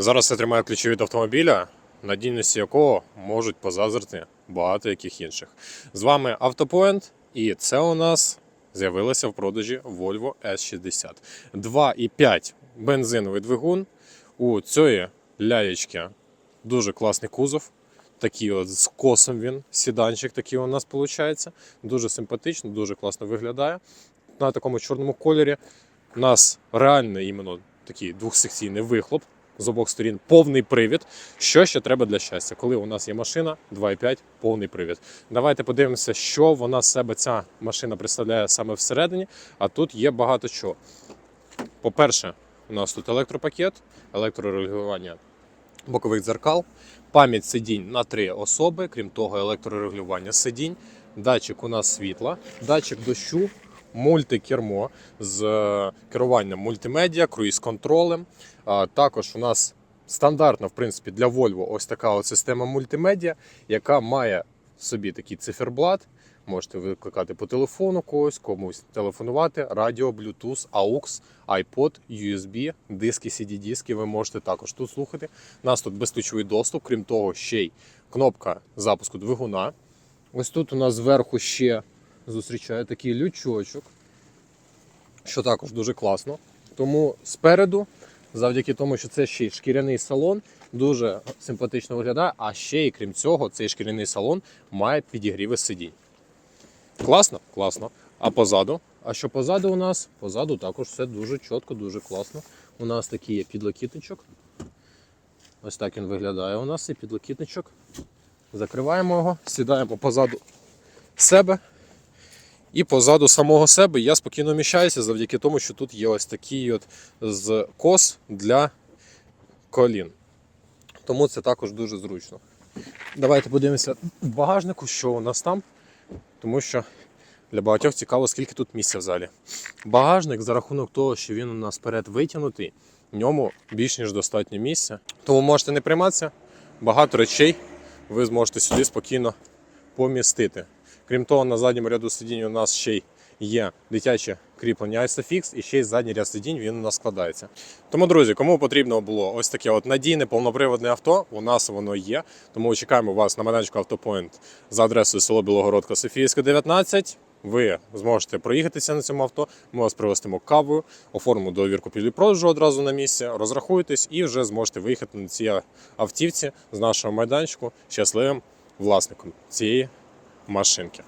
Зараз я тримаю ключі від автомобіля, надійності якого можуть позазирти багато яких інших. З вами Автопоінт, і це у нас з'явилося в продажі Volvo S60. 2,5 бензиновий двигун. У цієї лялечки дуже класний кузов. Такий от з косом він, сіданчик такий у нас виходить. Дуже симпатично, дуже класно виглядає. На такому чорному кольорі. У нас реально іменно такий двохсекційний вихлоп з обох сторін, повний привід. Що ще треба для щастя? Коли у нас є машина 2,5, повний привід. Давайте подивимося, що вона з себе ця машина представляє саме всередині. А тут є багато чого. По-перше, у нас тут електропакет, електрорегулювання бокових дзеркал, пам'ять сидінь на три особи, крім того, електрорегулювання сидінь, датчик у нас світла, датчик дощу, мультикермо з е, керуванням мультимедіа, круїз-контролем. Також у нас стандартна, в принципі, для Volvo ось така от система мультимедіа, яка має собі такий циферблат. Можете викликати по телефону когось, комусь телефонувати, радіо, Bluetooth, AUX, iPod, USB, диски, CD-диски ви можете також тут слухати. У нас тут безключовий доступ, крім того, ще й кнопка запуску двигуна. Ось тут у нас зверху ще зустрічає такий лючочок, що також дуже класно. Тому спереду, завдяки тому, що це ще й шкіряний салон, дуже симпатично виглядає. А ще й крім цього, цей шкіряний салон має підігріви сидінь. Класно? Класно. А позаду? А що позаду у нас? Позаду також все дуже чітко, дуже класно. У нас такий є підлокітничок. Ось так він виглядає у нас і підлокітничок. Закриваємо його, сідаємо позаду себе. І позаду самого себе я спокійно вміщаюся завдяки тому, що тут є ось такий от кос для колін. Тому це також дуже зручно. Давайте подивимося в багажнику, що у нас там тому що для багатьох цікаво, скільки тут місця в залі. Багажник за рахунок того, що він у нас вперед витягнутий, в ньому більш ніж достатньо місця. Тому можете не прийматися, багато речей ви зможете сюди спокійно помістити. Крім того, на задньому ряду сидінь у нас ще й є дитяче кріплення ISOFIX і ще й задній ряд сидінь він у нас складається. Тому, друзі, кому потрібно було ось таке от надійне повноприводне авто, у нас воно є. Тому чекаємо вас на майданчику Автопоінт за адресою село Білогородка Софіївська, 19. Ви зможете проїхатися на цьому авто. Ми вас привезтимо кавою, оформимо договір купівлі продажу одразу на місці, розрахуєтесь і вже зможете виїхати на цій автівці з нашого майданчику щасливим власником цієї машинки.